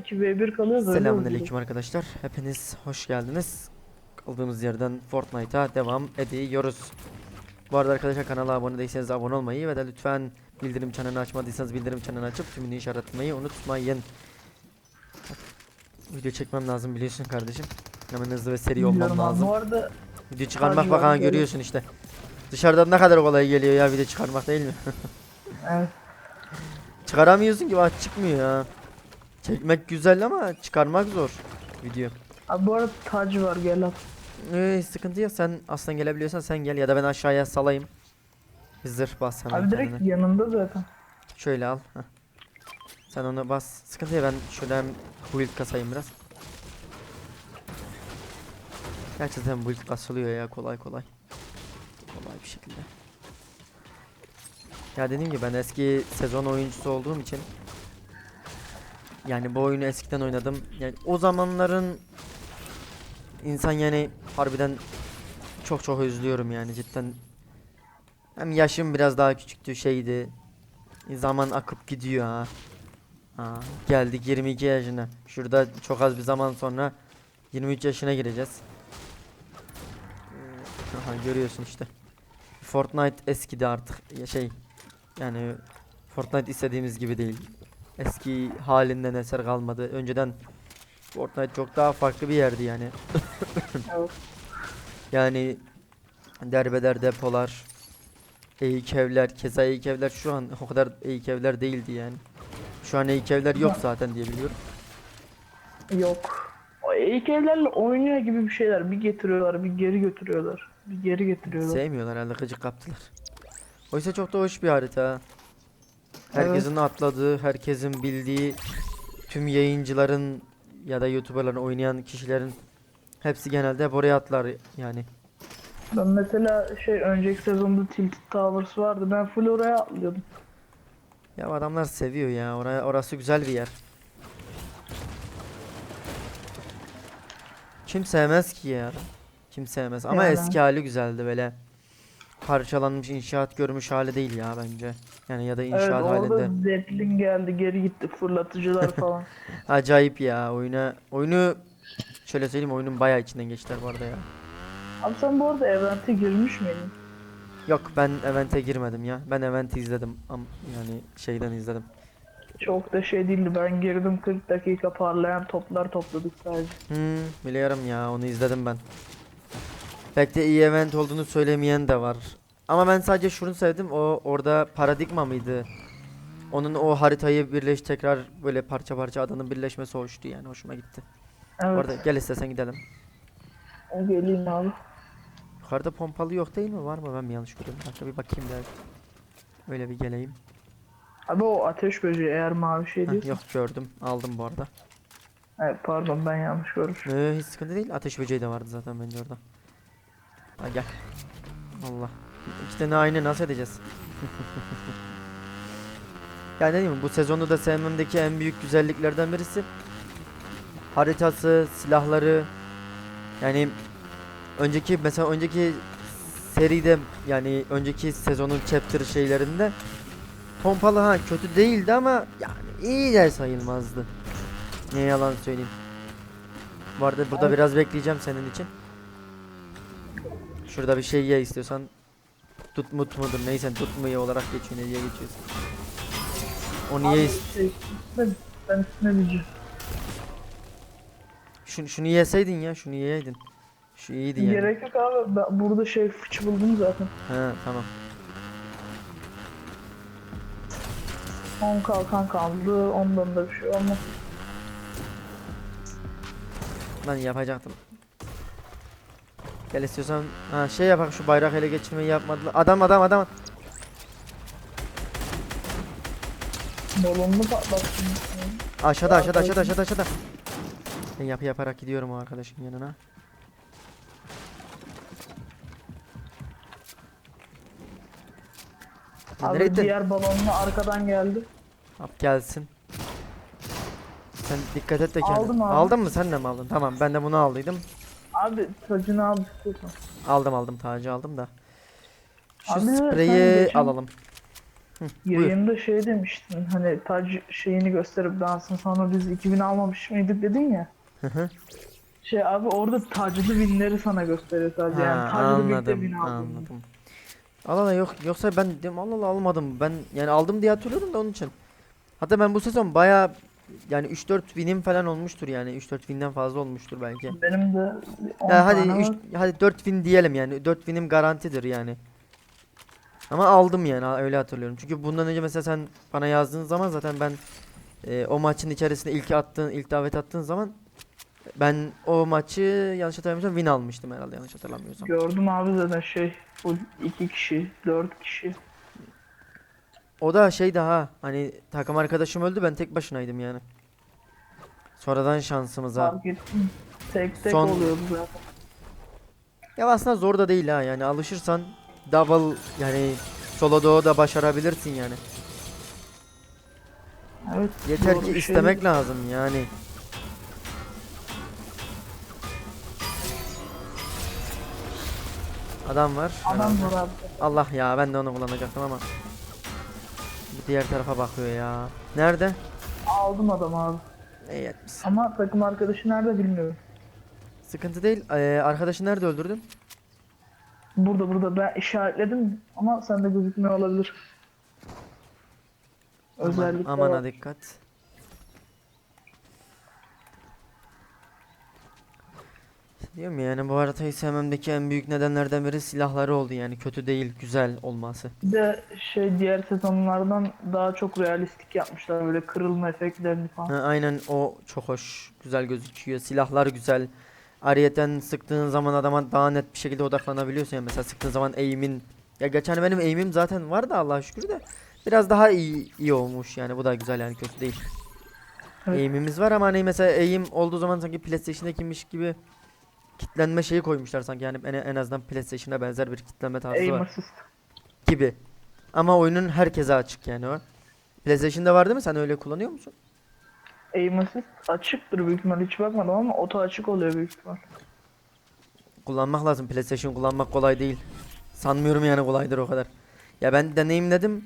2v1 kalıyoruz öyle Selamünaleyküm arkadaşlar. Hepiniz hoş geldiniz. Kaldığımız yerden Fortnite'a devam ediyoruz. Bu arada arkadaşlar kanala abone değilseniz abone olmayı ve de lütfen bildirim çanını açmadıysanız bildirim çanını açıp tümünü işaretlemeyi unutmayın. Video çekmem lazım biliyorsun kardeşim. Hemen hızlı ve seri olmam lazım. Bu arada Video çıkarmak Hadi bak ha bakalım. görüyorsun işte. Dışarıdan ne kadar kolay geliyor ya video çıkarmak değil mi? evet, Çıkaramıyorsun ki bak çıkmıyor ya. Çekmek güzel ama çıkarmak zor video. abi bu arada tac var gel at. Ee, sıkıntı yok sen aslan gelebiliyorsan sen gel ya da ben aşağıya salayım. Zırh bas hemen Abi direkt kendine. yanında zaten. Şöyle al. heh. Sen onu bas. Sıkıntı yok ben hem build kasayım biraz. Gerçekten build kasılıyor ya kolay kolay. Kolay bir şekilde. Ya dediğim gibi ben eski sezon oyuncusu olduğum için yani bu oyunu eskiden oynadım. Yani o zamanların insan yani harbiden çok çok özlüyorum yani cidden. Hem yaşım biraz daha küçüktü şeydi. Zaman akıp gidiyor ha. ha. Geldik 22 yaşına. Şurada çok az bir zaman sonra 23 yaşına gireceğiz. Ee, Aha görüyorsun işte. Fortnite eskidi artık. Ya şey yani Fortnite istediğimiz gibi değil. Eski halinden eser kalmadı. Önceden Fortnite çok daha farklı bir yerdi yani. Yani derbeder depolar, eğik evler, keza eğik evler şu an o kadar eğik evler değildi yani. Şu an eğik evler yok zaten diye biliyorum. Yok. O ilk evlerle oynuyor gibi bir şeyler. Bir getiriyorlar, bir geri götürüyorlar. Bir geri getiriyorlar. Sevmiyorlar herhalde gıcık kaptılar. Oysa çok da hoş bir harita. Herkesin atladığı, herkesin bildiği, tüm yayıncıların ya da youtuberların oynayan kişilerin hepsi genelde hep oraya atlar yani. Ben mesela şey önceki sezonda Tilted Towers vardı. Ben full oraya atlıyordum. Ya adamlar seviyor ya. Oraya orası güzel bir yer. Kim sevmez ki ya? Kim sevmez? Ama Yani. eski hali güzeldi böyle. Parçalanmış inşaat görmüş hali değil ya bence. Yani ya da Evet inşaat orada halinde. Zeppelin geldi geri gitti fırlatıcılar falan. Acayip ya oyuna. Oyunu şöyle söyleyeyim oyunun bayağı içinden geçtiler bu arada ya. Abi sen bu arada evente girmiş miydin? Yok ben event'e girmedim ya. Ben event'i izledim. Am yani şeyden izledim. Çok da şey değildi. Ben girdim 40 dakika parlayan toplar topladık sadece. Hmm, biliyorum ya onu izledim ben. Pek de iyi event olduğunu söylemeyen de var. Ama ben sadece şunu sevdim. O orada paradigma mıydı? Onun o haritayı birleş tekrar böyle parça parça adanın birleşmesi hoştu yani hoşuma gitti. Evet. Orada gel istesen gidelim. Geleyim abi. Yukarıda pompalı yok değil mi? Var mı? Ben mi yanlış görüyorum? Dakika bir bakayım da. Öyle bir geleyim. Abi o ateş böceği eğer mavi şey Heh, diyorsa. yok gördüm. Aldım bu arada. Evet pardon ben yanlış görmüşüm. Ee, hiç sıkıntı değil. Ateş böceği de vardı zaten bence orada. Ha gel. Allah. İki tane aynı nasıl edeceğiz? yani ne diyeyim bu sezonu da sevmemdeki en büyük güzelliklerden birisi haritası, silahları yani önceki mesela önceki seride yani önceki sezonun chapter şeylerinde pompalı ha kötü değildi ama yani iyi de sayılmazdı. Ne yalan söyleyeyim. Bu arada burada biraz bekleyeceğim senin için. Şurada bir şey ye istiyorsan. Tut mut mudur neyse tut mu ye olarak geçiyor ne diye geçiyorsun. Onu ye is- Şey, ben, ben ne diyeceğim? şunu, şunu yeseydin ya şunu yeydin. Şu iyiydi yani. Gerek yok abi. Ben burada şey fıçı buldum zaten. Ha tamam. 10 kalkan kaldı. Ondan da bir şey olmaz. Ben yapacaktım. Gel istiyorsan ha şey yapak şu bayrak ele geçirmeyi yapmadılar. Adam adam adam. Balonunu patlattım. Aşağıda aşağıda aşağıda aşağıda aşağıda. Ben yapı yaparak gidiyorum o arkadaşın yanına. Nereye Abi gittin? diğer balonla arkadan geldi. Hop gelsin. Sen dikkat et de kendine. Aldım abi. Aldın mı sen de mi aldın? Tamam ben de bunu aldıydım. Abi tacını al istiyorsan. Aldım aldım tacı aldım da. Şu Abi, spreyi geçen- alalım. Hı, buyur. Yayında şey demiştin hani tac şeyini gösterip dansın sonra biz 2000 almamış mıydık dedin ya. Hı hı. Şey abi orada taclı winleri sana gösteriyor sadece yani Ha, taclı win'de win anladım, anladım. Allah Allah yok yoksa ben dedim Allah Allah almadım. Ben yani aldım diye hatırlıyordum da onun için. Hatta ben bu sezon baya yani 3-4 winim falan olmuştur yani 3-4 winden fazla olmuştur belki. Benim de 10 Ya hadi tane üç, var. hadi 4 win diyelim yani 4 winim garantidir yani. Ama aldım yani ha- öyle hatırlıyorum. Çünkü bundan önce mesela sen bana yazdığın zaman zaten ben e, o maçın içerisinde ilk attığın ilk davet attığın zaman ben o maçı yanlış hatırlamıyorsam win almıştım herhalde yanlış hatırlamıyorsam. Gördüm abi zaten şey full 2 kişi 4 kişi. O da şey daha hani takım arkadaşım öldü ben tek başınaydım yani. Sonradan şansımıza. Tek tek Son- oluyordu zaten. Ya aslında zor da değil ha yani alışırsan double yani solo da başarabilirsin yani. Evet. Yeter ki şey istemek değil. lazım yani. Adam var. Adam var abi. Allah ya ben de onu kullanacaktım ama. Diğer tarafa bakıyor ya. Nerede? Aldım adam abi. İyi etmişsin. Ama takım arkadaşı nerede bilmiyorum. Sıkıntı değil. Ee, arkadaşı nerede öldürdün? Burada burada ben işaretledim ama sende gözükmüyor olabilir. Aman, Özellikle amana var. dikkat. Diyorum ya, yani bu haritayı sevmemdeki en büyük nedenlerden biri silahları oldu yani kötü değil güzel olması. Bir de şey diğer sezonlardan daha çok realistik yapmışlar böyle kırılma efektlerini falan. Ha, aynen o çok hoş güzel gözüküyor silahlar güzel. Ariyeten sıktığın zaman adama daha net bir şekilde odaklanabiliyorsun yani mesela sıktığın zaman aim'in ya geçen benim aim'im zaten vardı Allah'a şükür de biraz daha iyi iyi olmuş yani bu da güzel yani kötü değil. Evet. Aim'imiz var ama hani mesela aim olduğu zaman sanki PlayStation'dakiymiş gibi kitlenme şeyi koymuşlar sanki yani en, en azından PlayStation'a benzer bir kitlenme tarzı Aim var assist. gibi. Ama oyunun herkese açık yani o. PlayStation'da var değil mi? Sen öyle kullanıyor musun? Aim assist açıktır büyük ihtimal hiç bakmadım ama oto açık oluyor büyük ihtimal. Kullanmak lazım. PlayStation kullanmak kolay değil. Sanmıyorum yani kolaydır o kadar. Ya ben deneyimledim.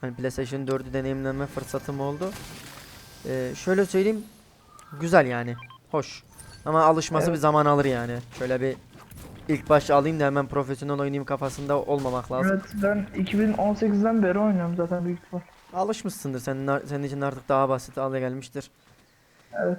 Hani PlayStation 4'ü deneyimleme fırsatım oldu. Ee, şöyle söyleyeyim. Güzel yani. Hoş. Ama alışması Evet. bir zaman alır yani. Şöyle bir ilk baş alayım da hemen profesyonel oynayayım kafasında olmamak lazım. Evet ben 2018'den beri oynuyorum zaten büyük ihtimal. Alışmışsındır. Senin, senin için artık daha basit hale gelmiştir. Evet.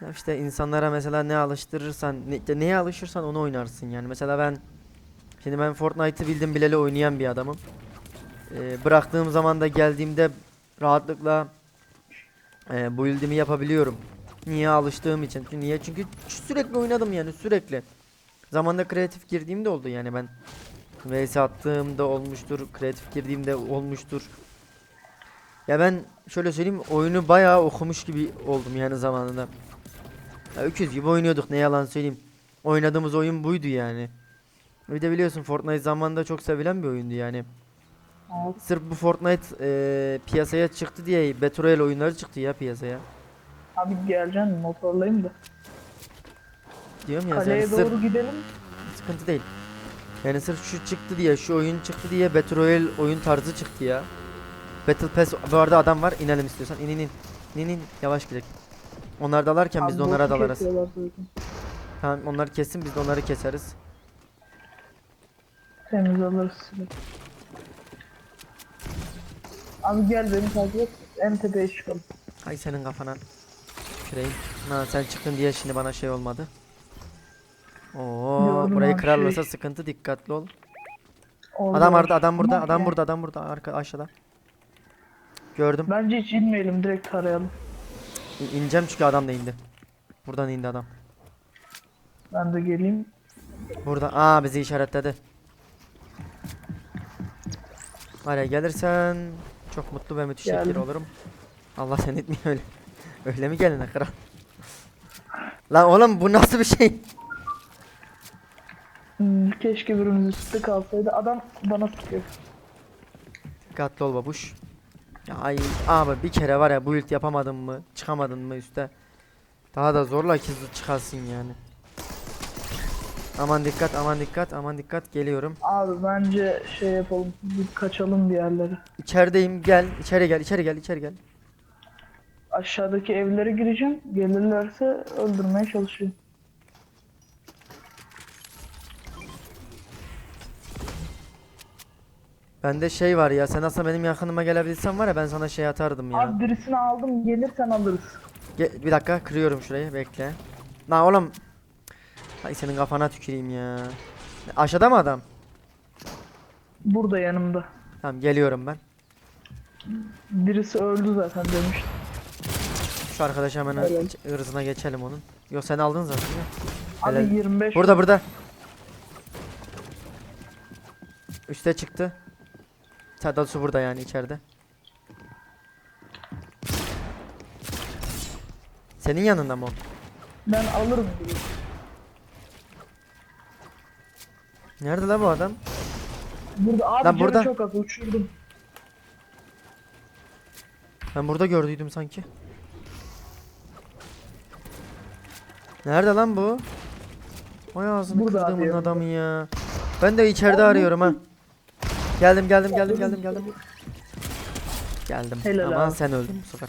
Ya işte insanlara mesela ne alıştırırsan, ne, neye alışırsan onu oynarsın yani. Mesela ben şimdi ben Fortnite'ı bildim bileli oynayan bir adamım. Ee, bıraktığım zaman da geldiğimde rahatlıkla e, build'imi yapabiliyorum. Niye alıştığım için. Çünkü niye? Çünkü sürekli oynadım yani sürekli. Zamanda kreatif girdiğimde oldu yani ben. VS attığımda olmuştur, kreatif girdiğimde olmuştur. Ya ben şöyle söyleyeyim oyunu bayağı okumuş gibi oldum yani zamanında. Ya öküz gibi oynuyorduk ne yalan söyleyeyim. Oynadığımız oyun buydu yani. Bir de biliyorsun Fortnite zamanında çok sevilen bir oyundu yani. Evet. Sırf bu Fortnite eee, piyasaya çıktı diye Battle Royale oyunları çıktı ya piyasaya. Abi geleceksin motorlayayım da. Diyorum ya Kaleye yani sırf doğru gidelim. sıkıntı değil. Yani sırf şu çıktı diye şu oyun çıktı diye Battle Royale oyun tarzı çıktı ya. Battle Pass bu arada adam var inelim istiyorsan in in in. İn in yavaş gidelim. Onlar dalarken biz de onlara dalarız. Tamam onlar kessin biz de onları keseriz. Temiz alırız sizi. Abi gel beni takip et. En tepeye çıkalım. Ay senin kafana tüküreyim. Ha sen çıktın diye şimdi bana şey olmadı. Oo Gördüm burayı abi, kırarlarsa şey- sıkıntı dikkatli ol. Orada Adam var. orada adam burada Ama adam yani burada adam burada arka aşağıda. Gördüm. Bence hiç inmeyelim direkt tarayalım. İ- İneceğim çünkü adam da indi. Buradan indi adam. Ben de geleyim. Burada. Aa bizi işaretledi. Araya gelirsen çok mutlu ve müthiş olurum. Allah seni etmiyor öyle. Öyle mi gelin kral? Lan oğlum bu nasıl bir şey? Hmm, keşke birimiz üstte kalsaydı. Adam bana sıkıyor. Dikkatli ol babuş. Ya ay abi bir kere var ya bu ult yapamadın mı? Çıkamadın mı üste? Daha da zorla ki çıkarsın yani. Aman dikkat aman dikkat aman dikkat geliyorum. Abi bence şey yapalım. Bir kaçalım bir yerlere. İçerideyim gel içeri gel içeri gel içeri gel. Aşağıdaki evlere gireceğim. Gelirlerse öldürmeye çalışayım. Bende şey var ya sen aslında benim yakınıma gelebilsen var ya ben sana şey atardım ya. Abi birisini aldım. Gelirsen alırız. Ge- bir dakika kırıyorum şurayı bekle. Lan oğlum. Hay senin kafana tüküreyim ya. Aşağıda mı adam? Burada yanımda. Tamam geliyorum ben. Birisi öldü zaten demiştim. Şu arkadaş hemen hırzına geçelim onun. Yok sen aldın zaten. ya. Abi Helal. 25 Burada burada. Üste çıktı. Daha burada yani içeride. Senin yanında mı o? ben alırım. Nerede la bu adam? Burada abi Lan canı burada. çok az uçurdum. Ben burada gördüydüm sanki. Nerede lan bu? Vay ağzını Burada abi kırdığımın yanında. adamı ya. Ben de içeride arıyorum ha. Geldim geldim geldim geldim geldim. Geldim. Helal Ama abi. sen öldün bu sefer.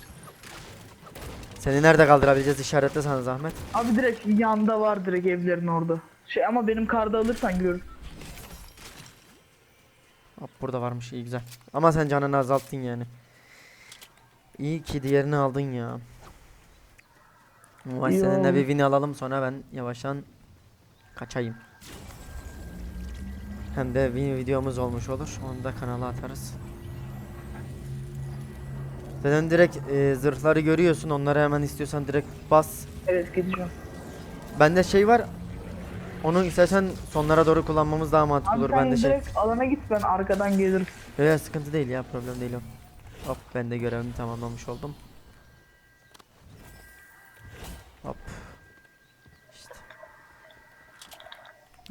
Seni nerede kaldırabileceğiz işaretle sana zahmet. Abi direkt yanda var direkt evlerin orada. Şey ama benim karda alırsan gör. Hop burada varmış iyi güzel. Ama sen canını azalttın yani. İyi ki diğerini aldın ya. Vay seninle bir win alalım sonra ben yavaştan kaçayım. Hem de win videomuz olmuş olur. Onu da kanala atarız. Zaten direkt e, zırhları görüyorsun. Onları hemen istiyorsan direkt bas. Evet gideceğim. Bende şey var. Onu istersen sonlara doğru kullanmamız daha mantıklı Abi olur. Bende şey. direkt alana git ben arkadan gelirim. Yok, sıkıntı değil ya problem değil o. Hop ben de görevimi tamamlamış oldum.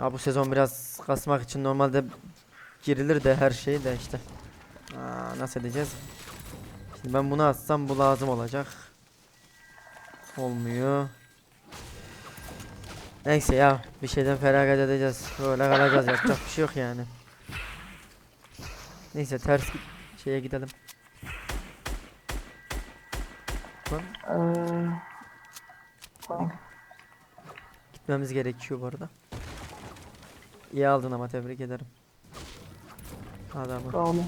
Ha bu sezon biraz kasmak için normalde girilir de her şey de işte. Aa, nasıl edeceğiz? Şimdi ben bunu atsam bu lazım olacak. Olmuyor. Neyse ya bir şeyden feragat edeceğiz. Böyle kalacağız yapacak bir şey yok yani. Neyse ters şeye gidelim. Ee, gitmemiz gerekiyor bu arada. İyi aldın ama tebrik ederim. Adamı. Olun.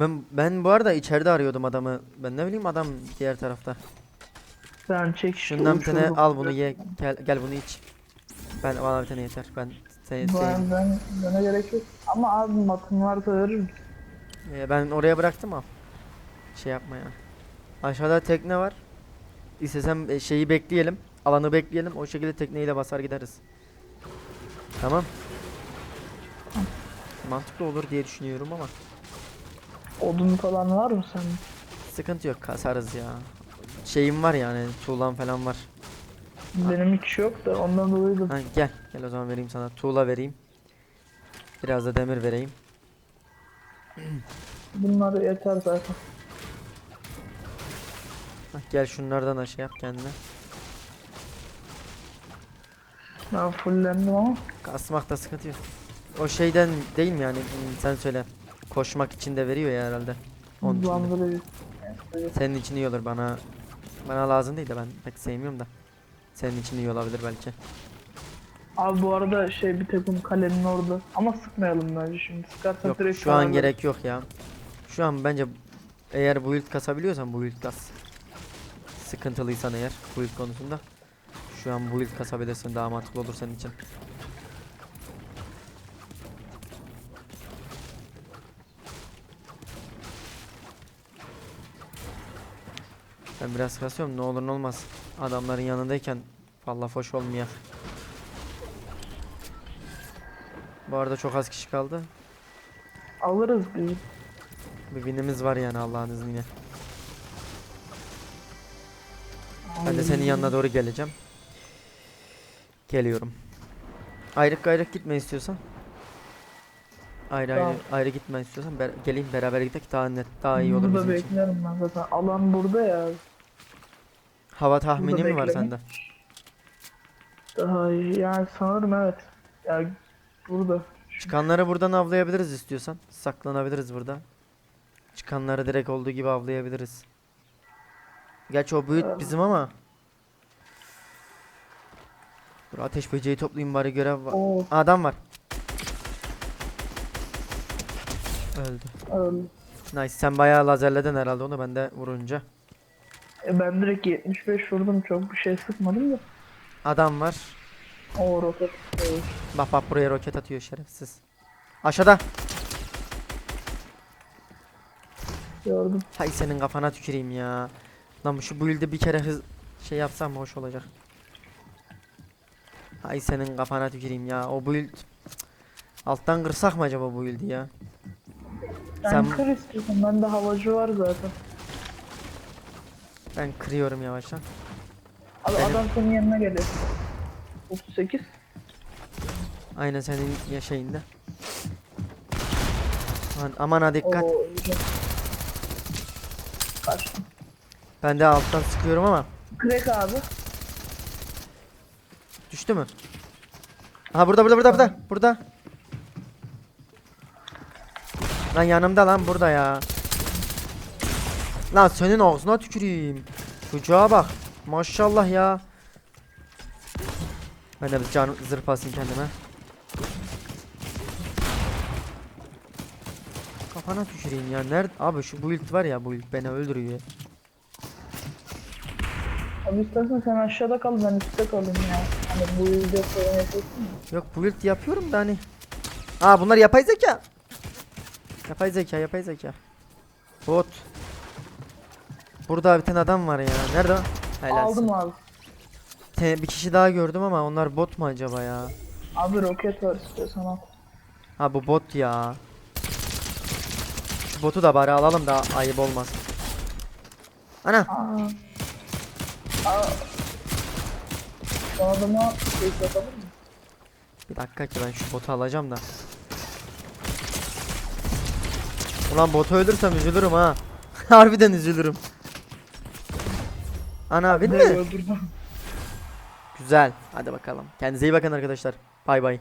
Ben ben bu arada içeride arıyordum adamı. Ben ne bileyim adam diğer tarafta. Ben çek işte Şundan bir tane al bunu ye. Gel gel bunu iç. Ben bana bir tane yeter. Ben seni. Ben, ben, bana gerek yok. Ama abi matın varsa veririm. Ee, ben oraya bıraktım al. Şey yapma ya. Aşağıda tekne var. İstesem e, şeyi bekleyelim. Alanı bekleyelim. O şekilde tekneyle basar gideriz. Tamam. Mantıklı olur diye düşünüyorum ama Odun falan var mı senin? sıkıntı yok kasarız ya. Şeyim var yani tuğlam falan var. Benim hiç yok da ondan dolayı da Ha, gel gel o zaman vereyim sana tuğla vereyim. Biraz da demir vereyim. bunlar yeter zaten. Hah, gel şunlardan da şey yap kendine. Ben fullendim ama. Kasmakta sıkıntı yok. O şeyden değil mi yani Hmm, sen söyle. Koşmak için de veriyor ya herhalde. Onun için de. Hızlandırıcı. Senin için iyi olur bana. Bana lazım değil de ben pek sevmiyorum da. Senin için iyi olabilir belki. Abi bu arada şey bir takım kalenin orada. Ama sıkmayalım bence şimdi. Sıkarsak Yok direkt şu an gerek yok ya. Şu an bence eğer build kasabiliyorsan build kas. Sıkıntılıysan eğer build konusunda. Şu an build kasabilirsin daha mantıklı olur senin için. Ben biraz kasıyorum ne olur ne olmaz. Adamların yanındayken valla hoş olmuyor. Bu arada çok az kişi kaldı. Alırız biz. Bir winimiz var yani Allah'ın izniyle. Ben de senin yanına doğru geleceğim. Geliyorum. Ayrık gayrık gitme istiyorsan. Ayrı Tamam. ayrı ayrı gitme istiyorsan ber- geleyim beraber gidelim daha net daha iyi olur Burada bizim için. beklerim ben zaten. Alan burada ya. Hava tahmini mi var sende? Daha iyi. Yani sanırım evet. Ya burada. Çıkanları buradan avlayabiliriz istiyorsan. Saklanabiliriz burada. Çıkanları direkt olduğu gibi avlayabiliriz. Gerçi o büyük bizim ama. Dur ateş böceği toplayayım bari görev var. Oo Adam var. Öldü. öyle. Nice sen bayağı lazerledin herhalde onu ben de vurunca. E ben direkt 75 vurdum çok bir şey sıkmadım da. Adam var. O roket. Evet. Bak bak buraya roket atıyor şerefsiz. Aşağıda. Gördüm. Hay senin kafana tüküreyim ya. Lan şu build'i bir kere hız şey yapsam hoş olacak. Hay senin kafana tüküreyim ya. O build alttan kırsak mı acaba bu build'i ya? Sen Sen- kır istiyorsan bende havacı var zaten. Ben kırıyorum yavaştan. Abi Benim- adam senin yanına geliyor. 38. Aynen senin ya şeyinde. Aman, aman ha dikkat. Oo. Ben de alttan sıkıyorum ama Crack abi. Düştü mü? Aha burada burada burada burada. Burada. Lan yanımda lan burada ya. Lan senin ağzına tüküreyim. Çocuğa bak. Maşallah ya. Ben de bir can zırh basayım kendime. Kafana tüküreyim ya. Nerede? Abi şu build var ya build beni öldürüyor. Abi istersen sen aşağıda kal ben üstte kalayım ya. Hani bu yüzde sorun. Yok build yapıyorum da hani. Aa bunlar yapay zeka. Yapay zeka, yapay zeka. Bot. Burada bir tane adam var ya. Nerede o? Helalsin. Aldım abi. Te- bir kişi daha gördüm ama onlar bot mu acaba ya? Abi roket var istiyorsan al. Ha bu bot ya. Şu botu da bari alalım da ayıp olmaz. Ana. Aa. Aa. Bu adama şey yapalım mı? Bir dakika ki ben şu botu alacağım da. Ulan botu öldürsem üzülürüm ha. Harbiden üzülürüm. Ana bin mi? Öldürdüm. Güzel. Hadi bakalım. Kendinize iyi bakın arkadaşlar. Bay bay.